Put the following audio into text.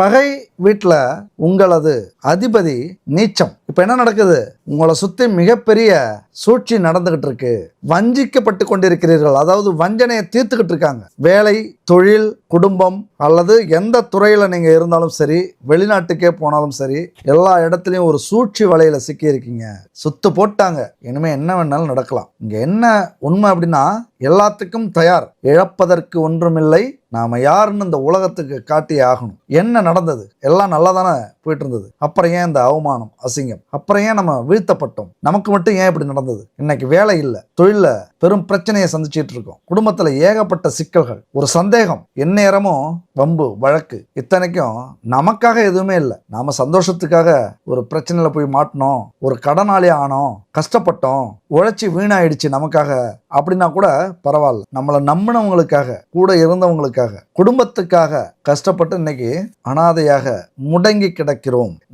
பகை வீட்டில் உங்களது அதிபதி நீச்சம். இப்போ என்ன நடக்குது? உங்களை சுற்றி மிகப்பெரிய சூழ்ச்சி நடந்துகிட்டு இருக்கு. வஞ்சிக்கப்பட்டு கொண்டிருக்கிறீர்கள். அதாவது வஞ்சனையை தீர்த்துக்கிட்டு இருக்காங்க. வேலை தொழில் குடும்பம் அல்லது எந்த துறையில் நீங்கள் இருந்தாலும் சரி வெளிநாட்டுக்கே போனாலும் சரி எல்லா இடத்துலையும் ஒரு சூழ்ச்சி வலையில் சிக்கியிருக்கீங்க சுத்து போட்டாங்க. இனிமேல் என்ன வேணாலும் நடக்கலாம். இங்கே என்ன உண்மை அப்படின்னா எல்லாத்துக்கும் தயார். இழப்பதற்கு ஒன்றுமில்லை. நாம் யாருன்னு இந்த உலகத்துக்கு காட்டியே ஆகணும். என்ன நடந்தது? எல்லாம் நல்லா தானே போயிட்டு இருந்தது அப்புறம் ஏன் இந்த அவமானம் அசிங்கம்? அப்புறம் ஏன் நம்ம வீழ்த்தப்பட்டோம்? நமக்கு மட்டும் ஏன் இப்படி நடந்தது? இன்னைக்கு வேலை இல்லை தொழில பெரும் பிரச்சனையை சந்திச்சுட்டு இருக்கோம். குடும்பத்துல ஏகப்பட்ட சிக்கல்கள் ஒரு சந்தேகம் எந்நேரமும் வம்பு வழக்கு இத்தனைக்கும் நமக்காக எதுவுமே இல்லை. நாம சந்தோஷத்துக்காக ஒரு பிரச்சனையில போய் மாட்டினோம் ஒரு கடனாளி ஆனோம் கஷ்டப்பட்டோம் உழைச்சி வீணாயிடுச்சு நமக்காக அப்படின்னா கூட பரவாயில்ல. நம்மளை நம்பினவங்களுக்காக கூட இருந்தவங்களுக்காக குடும்பத்துக்காக கஷ்டப்பட்டு இன்னைக்கு அனாதையாக முடங்கி கிடக்கிறோம்.